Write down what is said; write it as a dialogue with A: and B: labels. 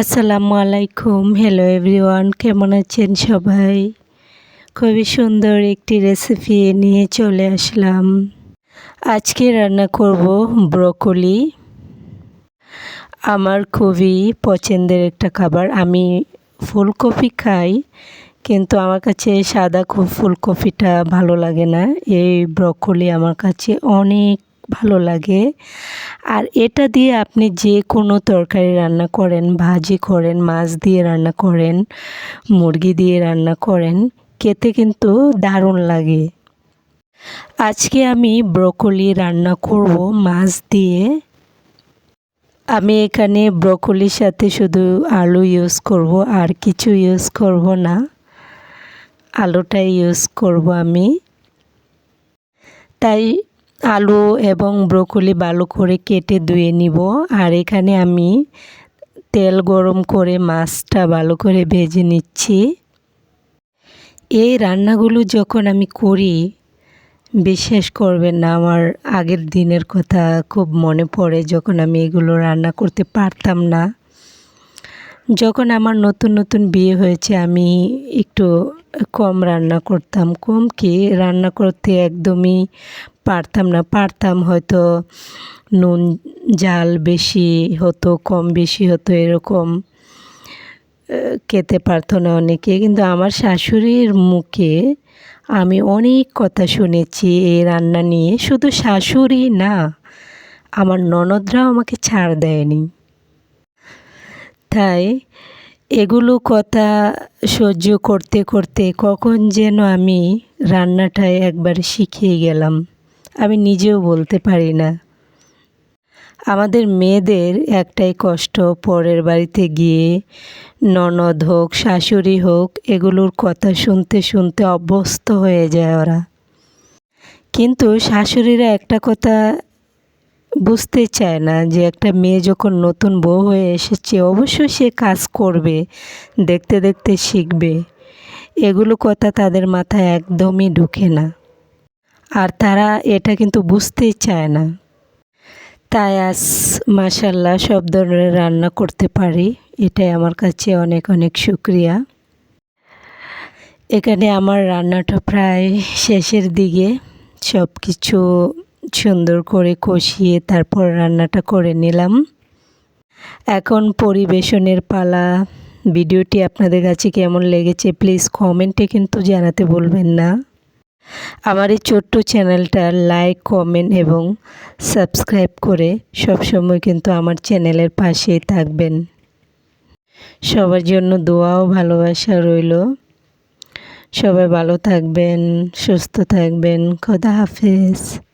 A: আসসালামু আলাইকুম। Hello everyone কেমন আছেন সবাই? খুবই সুন্দর একটি রেসিপি নিয়ে চলে আসলাম। আজকে রান্না করব ব্রকলি। আমার খুবই পছন্দের একটা খাবার। আমি ফুলকপি খাই, কিন্তু আমার কাছে সাদা খুব ফুলকপিটা ভালো লাগে না। এই ব্রকলি আমার কাছে অনেক ভালো লাগে। আর এটা দিয়ে আপনি যে কোনো তরকারি রান্না করেন, ভাজি করেন, মাছ দিয়ে রান্না করেন, মুরগি দিয়ে রান্না করেন, খেতে কিন্তু দারুণ লাগে। আজকে আমি ব্রকলি রান্না করব মাছ দিয়ে। আমি এখানে ব্রকলির সাথে শুধু আলু ইউজ করব, আর কিছু ইউজ করব না। আলুটাই ইউজ করব আমি। তাই আলু এবং ব্রকলি ভালো করে কেটে ধুয়ে নিব। আর এখানে আমি তেল গরম করে মাছটা ভালো করে ভেজে নিচ্ছি। এই রান্নাগুলো যখন আমি করি, বিশ্বাস করবেন না, আমার আগের দিনের কথা খুব মনে পড়ে যখন আমি এগুলো রান্না করতে পারতাম না। যখন আমার নতুন নতুন বিয়ে হয়েছে, আমি একটু কম রান্না করতাম। কম কি? রান্না করতে একদমই পারতাম না। পারতাম হয়তো নুন, জাল বেশি হতো, কম বেশি হতো, এরকম খেতে পারতো না অনেকে। কিন্তু আমার শাশুড়ির মুখে আমি অনেক কথা শুনেছি এই রান্না নিয়ে। শুধু শাশুড়ি না, আমার ননদরাও আমাকে ছাড় দেয়নি। তাই এগুলো কথা সহ্য করতে করতে কখন যেন আমি রান্নাটায় একবার শিখিয়ে গেলাম। আমি নিজেও বলতে পারি না। আমাদের মেয়েদের একটাই কষ্ট, পরের বাড়িতে গিয়ে ননদ হোক, শাশুড়ি হোক, এগুলোর কথা শুনতে শুনতে অভ্যস্ত হয়ে যায় ওরা। কিন্তু শাশুড়িরা একটা কথা বুঝতে চায় না যে একটা মেয়ে যখন নতুন বউ হয়ে এসেছে, অবশ্যই সে কাজ করবে, দেখতে দেখতে শিখবে। এগুলো কথা তাদের মাথায় একদমই ঢুকে না। আর তারা এটা কিন্তু বুঝতেই চায় না। তাই আজ মাসাল্লাহ সব ধরনের রান্না করতে পারি, এটাই আমার কাছে অনেক অনেক শুক্রিয়া। এখানে আমার রান্নাটা প্রায় শেষের দিকে সব কিছু সুন্দর করে কষিয়ে তারপর রান্নাটা করে নিলাম। এখন পরিবেশনের পালা। ভিডিওটি আপনাদের কাছে কেমন লেগেছে প্লিজ কমেন্টে কিন্তু জানাতে বলবেন না। আমার এই ছোট্ট চ্যানেলটা লাইক, কমেন্ট এবং সাবস্ক্রাইব করে সবসময় কিন্তু আমার চ্যানেলের পাশেই থাকবেন। সবার জন্য দোয়াও ভালোবাসা রইল। সবাই ভালো থাকবেন, সুস্থ থাকবেন। খোদা হাফেজ।